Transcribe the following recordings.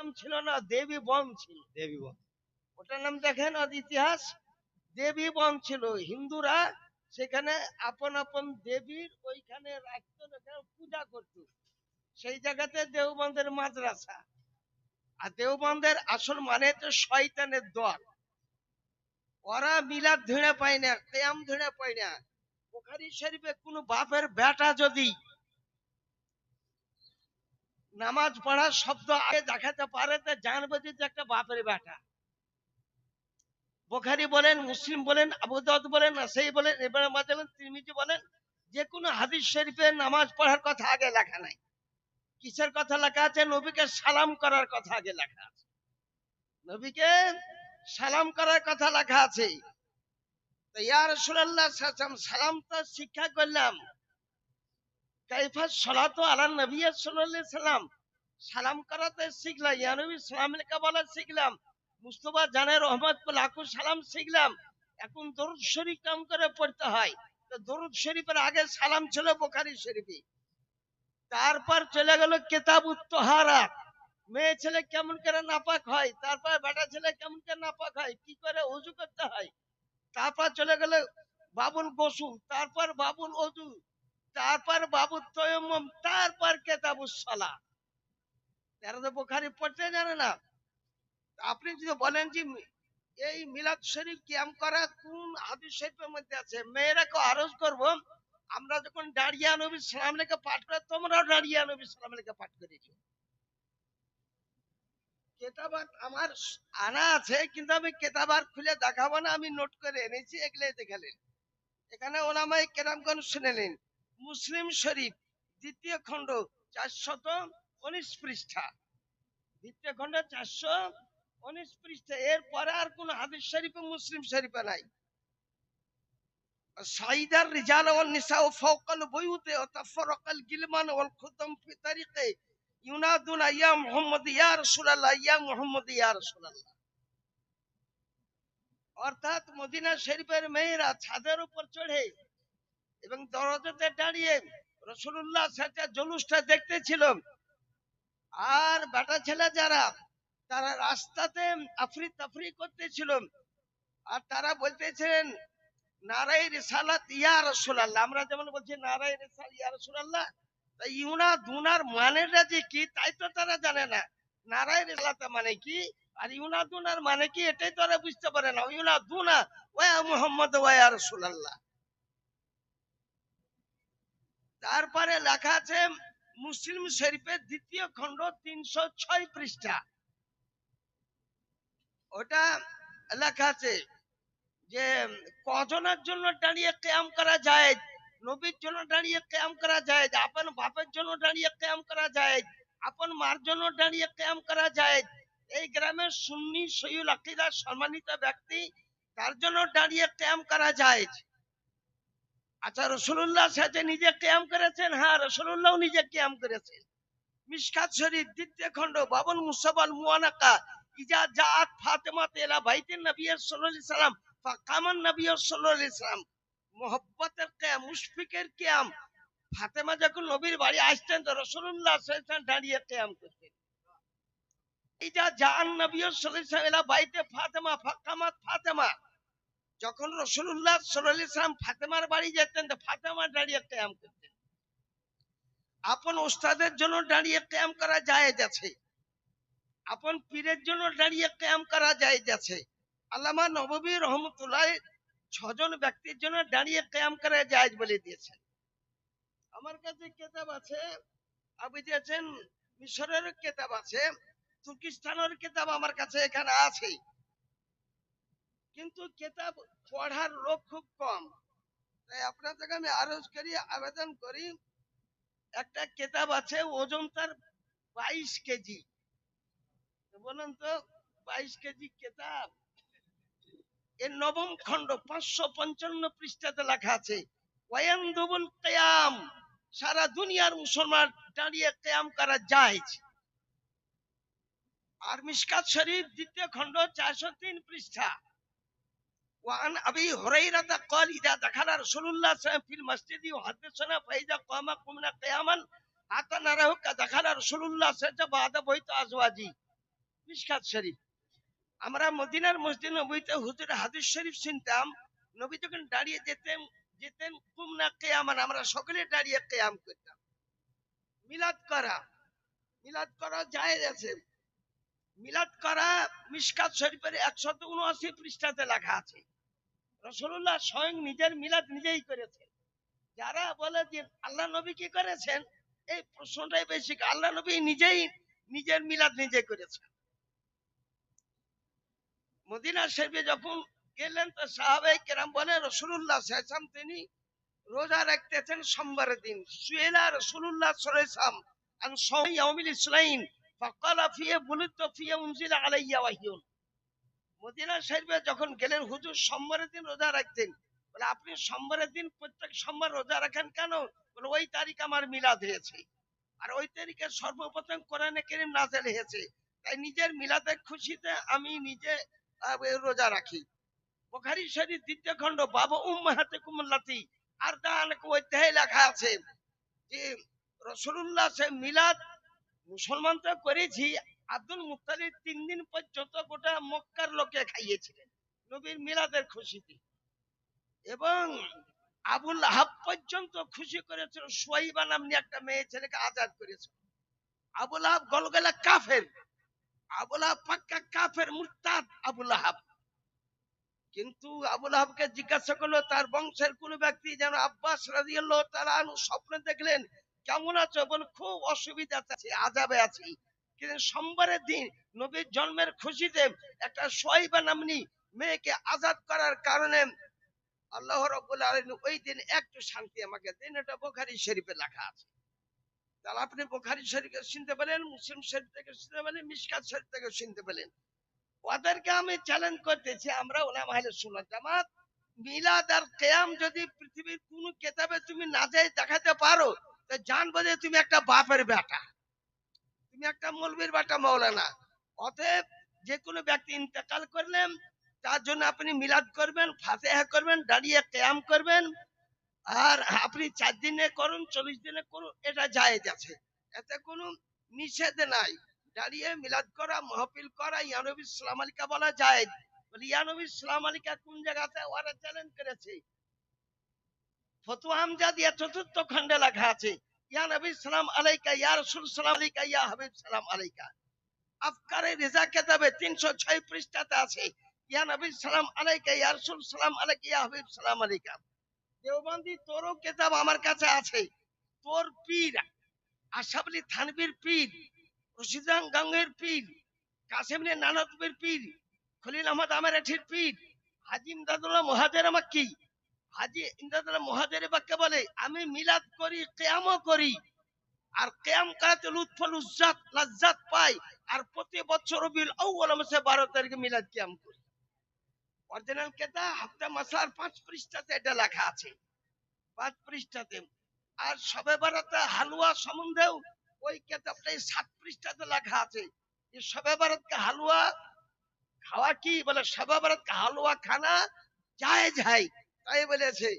নাম ছিল না দেবী বন ছিল। দেবী বন। ওটার নাম দেখেন ওর ইতিহাস। দেবী বন ছিল হিন্দুরা সেখানে আপন আপন দেবীর ওইখানে রাখতো পূজা করত। সেই জায়গাতে দেওবন্দের মাদ্রাসা। আর দেওবন্দের আসল মানে তো শয়তানের দল। ওরা মিলাদ ধরে পায় না কেয়াম ধরে পায় না। বুখারি শরীফে কোন বাপের বেটা যদি নামাজ পড়ার শব্দ আগে দেখাতে পারে তো জানবে যে একটা বাপের বেটা। বোখারি বলেন, মুসলিম বলেন, আবু দাউদ বলেন সেই বলেন এবারে মাঝে তিরমিজি বলেন, যে কোনো হাদিস শরীফে নামাজ পড়ার কথা আগে লেখা নাই। কিসের কথা লেখা আছে? নবীকে সালাম করার কথা আগে লেখা আছে। নবীকে সালাম করার কথা লেখা আছে। তো ইয়া রাসূলুল্লাহ সাল্লাম সালাম তো শিক্ষা করলাম। কাইফা আলা সাল্লাল্লাহু সালাম করাতে ইয়া নবী বলা শিখলাম। মুস্তফা জানে রহমত সালাম শিখলাম। এখন দরুদ শরীফ কাম করে পড়তে হয়। তো দরুদ শরীফের আগে সালাম ছিল বোখারি শরীফে। তারপর চলে গেল কেতাব উত্তহারা মেয়ে ছেলে কেমন করে নাপাক হয়? তারপর বেটা ছেলে কেমন করে নাপাক হয়? কি করে অজু করতে হয়? তারপর চলে গেল বাবুল গোসুল। তারপর বাবুল অজু। তারপর বাবুল তয়ম্মম তারপর কেতাবুস সালা তারা তো বোখারি পড়তে জানে না। আপনি যদি বলেন যে এই মিলাদ শরীফ কিয়াম করা কোন হাদিস শরীফের মধ্যে আছে? মেয়েরাকে আরজ করব, আমরা যখন দাঁড়িয়ে নবী সালাম লেখা পাঠ করে, তোমরাও দাঁড়িয়ে নবী সালাম লেখা পাঠ করেছ কেতাবাত আমার আনা আছে, কিন্তু আমি কেতাবার খুলে দেখাবো না, আমি নোট করে এনেছি, এগুলাই দেখালেন এখানে ওলামাই কেরামগণ শুনেলেন মুসলিম শরীফ, দ্বিতীয় খণ্ড, চারশত উনিশ পৃষ্ঠা। দ্বিতীয় খণ্ড চারশো উনিশ পৃষ্ঠা। এরপরে আর কোন হাদিস শরীফে মুসলিম শরীফে নাই। সাইদার রিজাল ওয়াল নিসা ও ফাওকাল বুয়ুতে ও তাফারাকাল গিলমান ওয়াল খুতাম ফি তারিকে ইউনাদুনা ইয়া মুহাম্মদ, ইয়া রাসূলুল্লাহ, ইয়া মুহাম্মদ, ইয়া রাসূলুল্লাহ। অর্থাৎ মদিনা শরীফের মেয়েরা ছাদের উপর চড়ে এবং দরজাতে দাঁড়িয়ে রসুল্লাহ সাথে জলুসটা দেখতেছিল আর বেটা ছেলে যারা, তারা রাস্তাতে আফরি তাফরি করতেছিল আর তারা বলতেছেন নারাই ইয়া আমরা যেমন বলছি নারাই রিসাল ইয়া রাসূলুল্লাহ। তা ইউনা দুনার মানেটা যে কি, তাই তো তারা জানে না। নারাই রিসালাত মানে কি? আর ইউনা দুনার মানে কি? এটাই তারা বুঝতে পারে না। ইউনা দুনা, ওয়া মুহাম্মদ ওয়া রাসূলুল্লাহ। তারপরে লেখা আছে, মুসলিম শরীফের দ্বিতীয় খণ্ড তিনশো ছয় পৃষ্ঠা। ওটা লেখা আছে যে, কজনের জন্য দাঁড়িয়ে ক্যাম করা যায়, নবীর জন্য দাঁড়িয়ে ক্যাম করা যায়, আপন বাপের জন্য দাঁড়িয়ে ক্যাম করা যায়, আপন মার জন্য দাঁড়িয়ে ক্যাম করা যায়। এই গ্রামের সুন্নি সৈয়ুল আকিদার সম্মানিত ব্যক্তি, তার জন্য দাঁড়িয়ে ক্যাম করা যায়। আচ্ছা রসুল্লাহ সাথে নিজে ক্যাম করেছেন? হ্যাঁ রসুল্লাহ নিজে ক্যাম করেছেন। মিসকাত শরীফ, দ্বিতীয় খণ্ড, বাবুল মুসাবাল মুয়ানাকা ইজা জাত ফাতেমা তেলা বাইতেন নবী সাল্লাল্লাহু সাল্লাম, ফাকামান নবী সাল্লাল্লাহু সাল্লাম। মোহব্বতের কিয়াম, মুশফিকের কিয়াম। ফাতেমা যখন নবীর বাড়ি আসতেন, তো আলাইহি সাল্লাম দাঁড়িয়ে কিয়াম করতেন। ইজা জান নবী সাল্লাল্লাহু সাল্লাম বাইতে ফাতেমা, ফাকামাত ফাতেমা। যখন রসুল্লাহ ইসলাম ফাতেমার বাড়ি যেতেন, তো ফাতেমা দাঁড়িয়ে ক্যাম করতেন। আপন ওস্তাদের জন্য দাঁড়িয়ে ক্যাম করা যায় যাচ্ছে আপন পীরের জন্য দাঁড়িয়ে ক্যাম করা যায় যাচ্ছে আল্লামা নববী রহমতুল্লাহ ছজন ব্যক্তির জন্য দাঁড়িয়ে ক্যাম করা যায় বলে দিয়েছেন। আমার কাছে কেতাব আছে, আপনি দিয়েছেন মিশরের কেতাব আছে, তুর্কিস্তানের কেতাব আমার কাছে এখানে আছে। কিন্তু কেতাব পড়ার লোক খুব কম। তাই আপনার থেকে আমি আরজ করি, আবেদন করি, একটা কেতাব আছে, ওজন তার বাইশ কেজি। বলুন তো, বাইশ কেজি কেতাব? এর নবম খণ্ড, পাঁচশো পঞ্চান্ন পৃষ্ঠাতে লেখা আছে ওয়ায়ান্দুবুল কেয়াম সারা দুনিয়ার মুসলমান দাঁড়িয়ে কেয়াম করা যায় আর মিসকাত শরীফ দ্বিতীয় খণ্ড, চারশো তিন পৃষ্ঠা। وعن ابي هريره قال اذا دخل رسول الله صلى الله عليه وسلم في المسجد وحدثنا فاذا قام قمنا قياما حتى نراه دخل رسول الله صلى الله عليه وسلم بعد بيت ازواجه মিশকাত শরীফ আমরা মদিনার মসজিদ নবীতে হুজুর হাদিস শরীফ শুনতাম নবী যখন দাঁড়িয়ে যেতেন যেতেন কুম না কেয়ামান আমরা সকলে দাঁড়িয়ে কেয়াম করতাম মিলাদ করা মিলাদ করা যায় আছে মিলাদ করা মিশকাত শরীফের একশত উনআশি পৃষ্ঠাতে লেখা আছে। রসুল্লাহ স্বয়ং নিজের মিলাদ নিজেই করেছেন। যারা বলে যে আল্লাহ নবী কি করেছেন, এই প্রশ্নটাই বেশি। আল্লাহ নবী নিজেই নিজের মিলাদ নিজে করেছেন। মদিনা শরীফে যখন গেলেন, তো সাহাবাই কেরাম বলে রসুল্লাহ সাহসাম তিনি রোজা রাখতেছেন সোমবারের দিন। সুয়েলা রসুল্লাহ সাল্লাম আন সহি ইসলাইন যখন গেলেন, হুজুর সোমবারের দিন রোজা রাখতেন। বলে, আপনি সোমবারের দিন প্রত্যেক সোমবার রোজা রাখেন কেন? বলে, ওই তারিখ আমার মিলাদ হয়েছে। আর ওই তারিখে সর্বপ্রথম কোরআনে কেরিম নাজেল হয়েছে। তাই নিজের মিলাদের খুশিতে আমি নিজে রোজা রাখি। বুখারী শরীফ দ্বিতীয় খণ্ড, বাবা উম্মাহাতে কুমুল্লাতি আর দানকে অধ্যায়ে লেখা আছে যে, রসুল্লাহ মিলাদ মুসলমান তো করেছি। আব্দুল মুত্তালিব তিন দিন পর্যন্ত গোটা মক্কার লোকে খাইয়েছিলেন। নবীর মিলাদের খুশিতে। এবং আবুল আহাব পর্যন্ত খুশি করেছিল সোয়াইবা নামনি একটা মেয়ে ছেলেকে আজাদ করেছিল। আবুল আহাব গলগলা কাফের। আবুল আহাব পাক্কা কাফের, মুরতাদ আবুল আহাব। কিন্তু আবুল আহাবকে জিজ্ঞাসা করল, তার বংশের কোন ব্যক্তি যেন আব্বাস রাদিয়াল্লাহু তাআলা আনহু স্বপ্নে দেখলেন কেমন আছো? বল খুব অসুবিধা আছে আজাবে আছি। কিন্তু সোমবারের দিন নবীর জন্মের খুশিতে একটা সোয়াইবা নামনি মেয়েকে আজাদ করার কারণে আল্লাহ রব্বুল আলামিন ওই দিন একটু শান্তি আমাকে দিন। এটা বুখারী শরীফে লেখা আছে। তাহলে আপনি বুখারী শরীফ শুনতে পেলেন, মুসলিম শরীফ থেকে শুনতে পেলেন, মিশকাত শরীফ থেকে শুনতে পেলেন। ওদেরকে আমি চ্যালেঞ্জ করতেছি, আমরা ওলামা আহলে সুন্নাত জামাত, মিলাদ আর কিয়াম যদি পৃথিবীর কোন কিতাবে তুমি না যাই দেখাতে পারো তো জানব যে তুমি একটা বাপের বেটা। তুমি একটা মৌলবীর বেটা মৌলানা। অতএব যে কোনো ব্যক্তি ইন্তেকাল করলেন, তার জন্য আপনি মিলাদ করবেন, ফাতেহা করবেন, দাঁড়িয়ে কেয়াম করবেন। আর আপনি চার দিনে করুন, চল্লিশ দিনে করুন, এটা জায়েজ আছে। এতে কোনো নিষেধ নাই। দাঁড়িয়ে মিলাদ করা, মাহফিল করা ইয়ানবী ইসলাম আলিকা বলা যায় ইয়ানবী ইসলাম আলিকা কোন জায়গাতে ওরা চ্যালেঞ্জ করেছে? ফতুয়া আমজাদিয়া চতুর্থ খণ্ডে লেখা আছে নবী সালাম আলাইকা রাসূল সালাম আলাইকা হাবিব সালাম আলাইকা। আফকারে রেজা কেতাবে 306 পৃষ্ঠাতে আছে নবী সালাম আলাইকা রাসূল সালাম আলাইকা হাবিব সালাম আলাইকা। দেওবন্দি, তোরও কিতাব আমার কাছে আছে, তোর পীর, আশাবলি থানবীর পীর গাঙ্গের পীর কাসেমনে নানকবীর পীর, খলিল আহমদ আমেরাঠির পীর, হাজি ইমদাদুল্লাহ মুহাজের মাক্কি হাজি ইমদাদুল্লাহ মুহাজের বাক্যে বলে আমি মিলাদ করি কেয়ামও করি আর কেয়াম করাতে লুৎফল উজ্জাত লাজ্জাত পাই আর প্রতি বছর রবিউল আউয়াল মাসে 12 তারিখে মিলাদ করি অরিজিনাল কেতা হাফতা মাসার পাঁচ পৃষ্ঠাতে এটা লেখা আছে। পাঁচ পৃষ্ঠাতে আর সবে বারাতে হালুয়া সম্বন্ধেও ওই কেতাবটাই সাত পৃষ্ঠাতে লেখা আছে। যে সবে বারাতকে হালুয়া খাওয়া কি? বলে সবে বারাতকে হালুয়া খানা, যায় যায়। তাই বলেছে।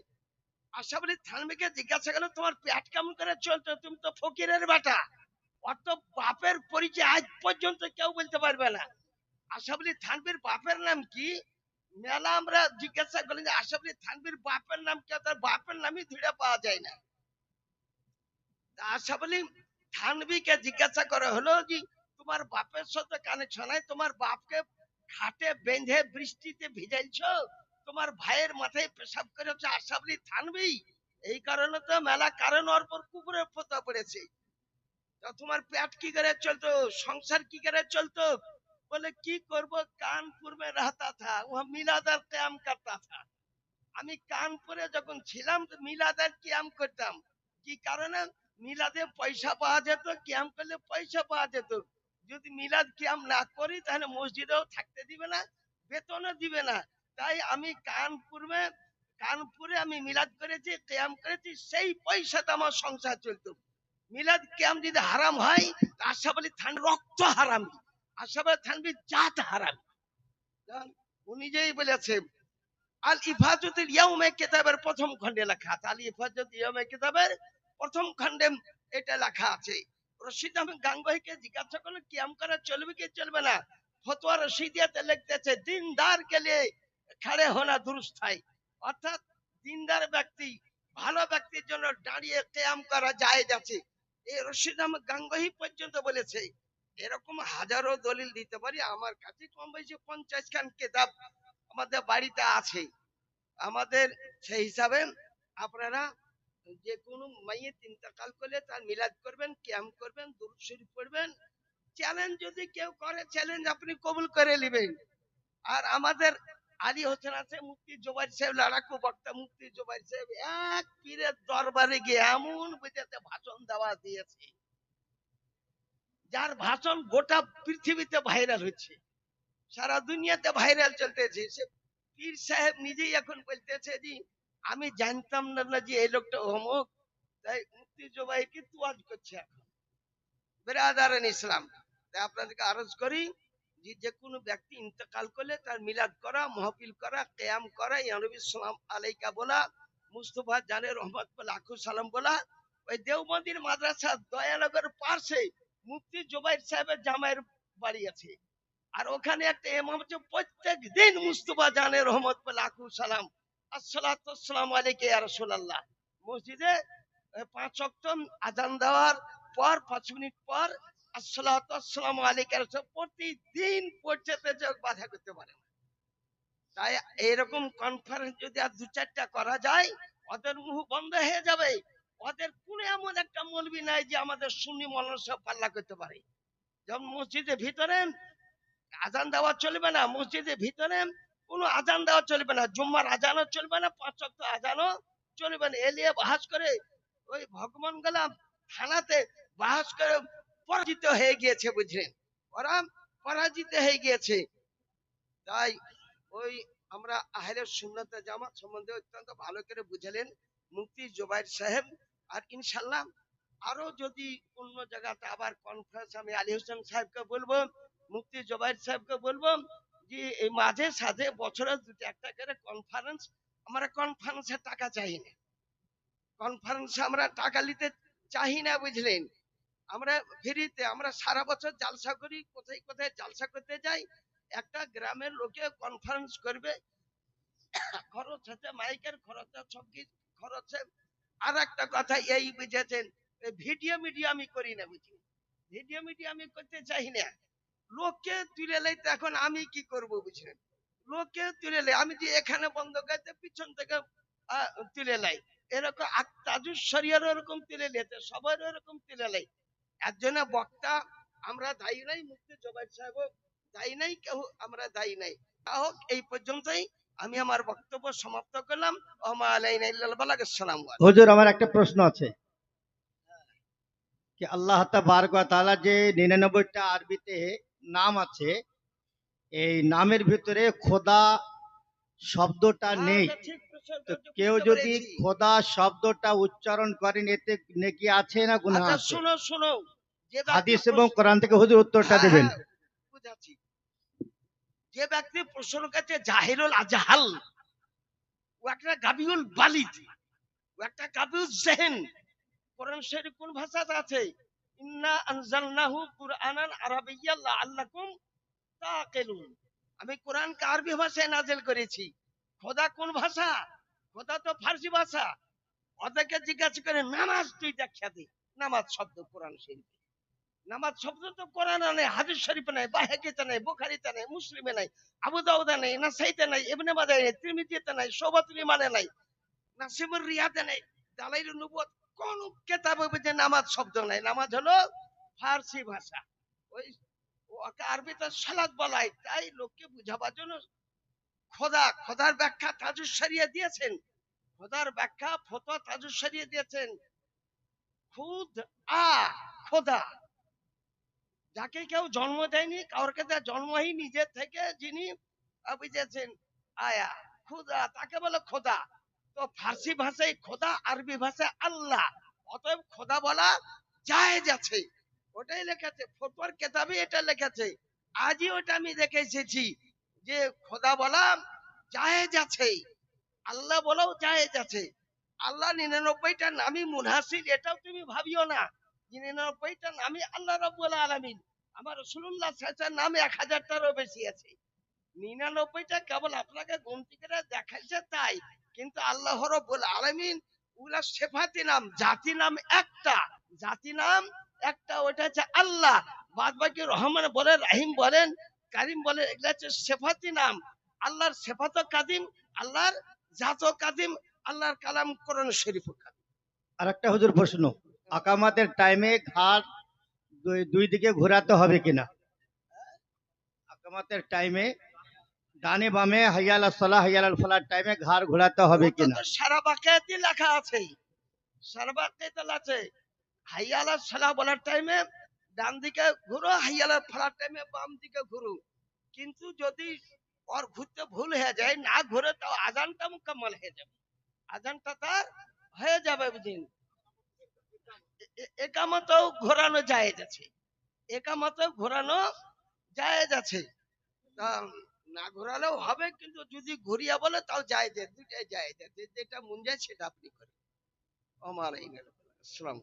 আশা বলি থানবিকে জিজ্ঞাসা করল, তোমার পেট কেমন করে চলতো তুমি তো ফকিরের বেটা। অত বাপের পরিচয় আজ পর্যন্ত কেউ বলতে পারবে না। আশা বলি থানবির বাপের নাম কি? মেলা আমরা জিজ্ঞাসা করলেন যে আশা বলি থানবির বাপের নাম কি? তার বাপের নামই ধরে পাওয়া যায় না। আশা বলি থানবিকে জিজ্ঞাসা করা হলো যে, তোমার বাপের সাথে কানেকশন নাই? তোমার বাপকে খাটে বেঁধে বৃষ্টিতে ভিজাইছো? তোমার ভাইয়ের মাথায় পেশাব করে হচ্ছে আশাবলি থানবেই। এই কারণে তো মেলা কারণ ওর পর কুকুরের পোতা পড়েছে। তোমার পেট কি করে চলতো, সংসার কি করে চলতো? বলে, কি করব? কানপুর মে রাতা থা ও মিলাদার ক্যাম করতা থা। আমি কানপুরে যখন ছিলাম, তো মিলাদার ক্যাম করতাম। কি কারণে? মিলাদে পয়সা পাওয়া যেত, ক্যাম করলে পয়সা পাওয়া যেত। যদি মিলাদ ক্যাম না করি, তাহলে মসজিদেও থাকতে দিবে না, বেতনও দিবে না। তাই আমি কানপুর কানপুরে আমি মিলাদ করেছি কিয়াম করেছি, সেই পয়সাতে আমার সংসার চলতো। মিলাদ কিয়াম যদি হারাম হয়, তা আশা বলি থান রক্ত হারাম আশা বলি থানবি জাত হারাম। উনি যেই বলেছে, আল ইফাজতুল ইয়াউমে কিতাবের প্রথম খণ্ডে লেখা আছে, আল ইফাজতুল ইয়াউমে কিতাবের প্রথম খণ্ডে এটা লেখা আছে। রশিদ আহমেদ গাঙ্গহিকে জিজ্ঞাসা করল কিয়াম করা চলবে কি চলবে না? ফতোয়া রশিদিয়াতে লিখতেছে দিনদার কে লিয়ে খড়ে হোনা দুরুস্ত হয় অর্থাৎ দিনদার ব্যক্তি, ভালো ব্যক্তির জন্য দাঁড়িয়ে কেয়াম করা যায় আছে এই রশিদ আহমদ গাঙ্গহি পর্যন্ত বলেছে, এরকম হাজারো দলিল দিতে পারি। আমার কাছে কম বেশি পঞ্চাশ খান কেতাব আমাদের বাড়িতে আছে। আমাদের সেই হিসাবে আপনারা যে কোনো মাইয়ে ইন্তেকাল করলে তার মিলাদ করবেন, ক্যাম্প করবেন, দুরুদ শরীফ পড়বেন। চ্যালেঞ্জ যদি কেউ করে, চ্যালেঞ্জ আপনি কবুল করে নেবেন। আর আমাদের আলী হোসেন আছে, মুফতি জোবাইর সাহেব, লড়াকু বক্তা, মুফতি জোবাইর সাহেব, এক পীরের দরবারে গিয়ে এমন বুঝাতে ভাষণ দেওয়া দিয়েছে, যার ভাষণ গোটা পৃথিবীতে ভাইরাল হচ্ছে সারা দুনিয়াতে ভাইরাল চলতেছে। সে পীর সাহেব নিজেই এখন বলতেছে যে, আমি জানতাম না না যে এই লোকটা অমুক, তাই মুফতি জোবাইরকে তুয়াজ করছে এখন। বেরাদারান ইসলাম। তাই আপনাদেরকে আরজ করি যে কোনো ব্যক্তি ইন্তেকাল করলে তার মিলাদ করা, মহফিল করা কেয়াম করা ইয়ানবী সালাম আলাইকা বলা, মুস্তফা জানের রহমত লাখু সালাম বলা, ওই দেওবন্দির মাদ্রাসা দয়ানগর পাশে মুফতি জোবাইর সাহেবের জামাইয়ের বাড়ি আছে। আর ওখানে একটা এমাম হচ্ছে প্রত্যেক দিন মুস্তফা জানের রহমত লাখু সালাম। আসসালাম আলাইকে রাসূলুল্লাহ। মসজিদে পাঁচ ওয়াক্ত আজান দেওয়ার পর, পাঁচ মিনিট পর আসসালাম আলাইকে প্রতিদিন বাধা করতে পারে না। তাই এরকম কনফারেন্স যদি আর দু চারটা করা যায়, ওদের মুখ বন্ধ হয়ে যাবে। ওদের এমন একটা মলবি নাই যে আমাদের সুন্নি মৌলানা সব পাল্লা করতে পারে। মসজিদের ভিতরে আজান দেওয়া চলবে না, মসজিদের ভিতরে কোনো আজান দেওয়া চলবে না, জুম্মার আজানও চলবে না, পাঁচ আজানও চলবে না। এলিয়ে বাহাস করে ওই ভগবান গেলাম থানাতে বাহাস করে পরাজিত হয়ে গিয়েছে, বুঝলেন? ওরা পরাজিত হয়ে গিয়েছে। তাই ওই আমরা আহলে সুন্নতে জামাত সম্বন্ধে অত্যন্ত ভালো করে বুঝালেন মুফতি জোবাইর সাহেব। আর ইনশাল্লাহ আরও যদি অন্য জায়গাতে আবার কনফারেন্স আমি আলী হোসেন সাহেবকে বলব, মুফতি জোবাইর সাহেবকে বলব যে এই মাঝে সাঝে বছরে দুটো একটা করে কনফারেন্স আমরা কনফারেন্সে টাকা চাই না। কনফারেন্সে আমরা টাকা নিতে চাই না, বুঝলেন? আমরা ফ্রিতে, আমরা সারা বছর জালসা করি, কোথায় কোথায় জালসা করতে যাই, একটা গ্রামের লোকে কনফারেন্স করবে, খরচ হচ্ছে মাইকের খরচ, সব কিছু খরচ আর একটা কথা, এই বুঝেছেন ভিডিও মিডিয়া আমি করি না বুঝি। ভিডিও মিডিয়া আমি করতে চাই না। লোককে তুলে লাইতে এখন আমি কি করব বুঝলেন? লোককে তুলে লাই, আমি যে এখানে বন্ধ করতে পিছন থেকে তুলে লাই। এরকম আক- তাজুস শরিয়ার এরকম তুলে লেতে সবার এরকম তুলে লাই। একজনে বক্তা আমরা দায়ী নাই মুক্তি জবাই সাহেব দায়ী নাই কেউ আমরা দায়ী নাই। তা হোক এই পর্যন্তই। আমি আমার বক্তব্য সমাপ্ত করলাম। ওমা আলাইনা হুজুর আমার একটা প্রশ্ন আছে। কি আল্লাহ তাআলা যে নিরানব্বইটা আরবিতে নাম আছে এই নামের ভিতরে খোদা শব্দটা নেই। ঠিক প্রশ্ন, তো কেউ যদি খোদা শব্দটা উচ্চারণ করেন এতে নেকি আছে না গুনাহ আচ্ছা আছে? শোনো শোনো। হাদিস এবং কোরআন থেকে হুজুর উত্তরটা হ্যাঁ, দেবেন। হ্যাঁ, বুঝাচ্ছি। যে ব্যক্তি প্রশ্ন কাছে জাহিরুল আজহাল। ও একটা গাবিউল বালিদ। ও একটা গাবিউল জেহেন। কোরআন শরীফ কোন ভাষাতে আছে? ইন্না আনজালনাহু কুরআনান আরাবিয়্যান লাআল্লাকুম তাকিলুন আমি কোরআনকে আরবি ভাষায় নাজিল করেছি। খোদা কোন ভাষা? খোদা তো ফার্সি ভাষা। ওদেরকে জিজ্ঞাসা করে, নামাজ তুই দেখা দে নামাজ শব্দ কোরআন শরীফ। নামাজ শব্দ তো কোরআনে নেই, হাদিস শরীফে নাই, বাহেকিতে নাই, বুখারিতে নাই, মুসলিমে নাই, আবু দাউদে নাই, নাসাইতে নাই, ইবনে মাজাহ নাই, তিরমিজিতে নাই শোবাতুল ইমানে নাই, নাসিমুর রিয়াদে নাই, দালাইলুন নবুয়ত কোন কিতাবে যে নামাজ শব্দ নাই? নামাজ হলো ফার্সি ভাষা। ওই আরবিতে সালাত বলা হয় তাই লোককে বুঝাবার জন্য খোদা, খোদার ব্যাখ্যা তাজুস সারিয়ে দিয়েছেন। খোদার ব্যাখ্যা, ফতোয়া তাজুস সারিয়ে দিয়েছেন। খুদ আ, খোদা। যাকে কেউ জন্ম দেয়নি কারোর কাছে জন্মই নিজে থেকে যিনি বুঝেছেন আয়া, খুদা, তাকে বলে খোদা। তো ফার্সি ভাষায় খোদা, আরবি ভাষায় আল্লাহ। অতএব খোদা বলা জায়েজ আছে। ওটাই লেখেছে ফতোয়ার কেতাবে এটা লেখেছে আজই ওটা আমি দেখে এসেছি। যে খোদা বলা জায়েজ আছে। আল্লাহ বলাও জায়েজ আছে। আল্লাহ নিরানব্বইটা নামই মুনহাসির, এটাও তুমি ভাবিও না। নিরানব্বইটা নামই আল্লাহ রাব্বুল আলামিন। আমার রসুল্লাহ সাল্লাল্লাহু নামে এক হাজারটারও বেশি আছে। নিরানব্বইটা কেবল আপনাকে গুনতি করে দেখাইছে তাই, কিন্তু আল্লাহ রব্বুল আলামিন ওগুলা সেফাতি নাম, জাতি নাম একটা। জাতি নাম একটা ওটা হচ্ছে আল্লাহ। বাদ বাকি রহমান বলেন, রাহিম বলেন কারিম বলেন এগুলা হচ্ছে সেফাতি নাম। আল্লাহর সেফাত কাদিম আল্লাহর জাত কাদিম আল্লাহর কালাম কোরআন শরীফ কাদিম। আর একটা হুজুর প্রশ্ন আকামাতের টাইমে ঘাট দুই দিকে ঘোরাতে হবে কিনা? আকামাতের টাইমে ডানে বামে হাইয়াল সালাহ হাইয়াল ফলার টাইমে ঘাড় ঘোরাতে হবে কিনা? সারা বাকায়াতি লেখা আছে। সারা বাকায়াতে আছে। হাইয়ালা সালা বলার টাইমে ডান দিকে ঘুরো হাইয়ালা ফলার টাইমে বাম দিকে ঘুরো। কিন্তু যদি ওর ঘুরতে ভুল হয়ে যায়, না ঘুরে, তাও আজানটা মুকাম্মল হয়ে যাবে। আজানটা তার হয়ে যাবে বুঝিন একামতেও ঘোরানো যায় আছে একামতেও ঘোরানো যায় আছে তা না ঘোরালেও হবে, কিন্তু যদি ঘুরিয়া বলে, তাও যায় যে দুটাই যায় যে যেটা মন যায়, সেটা আপনি করেন। আমার এই আসসালাম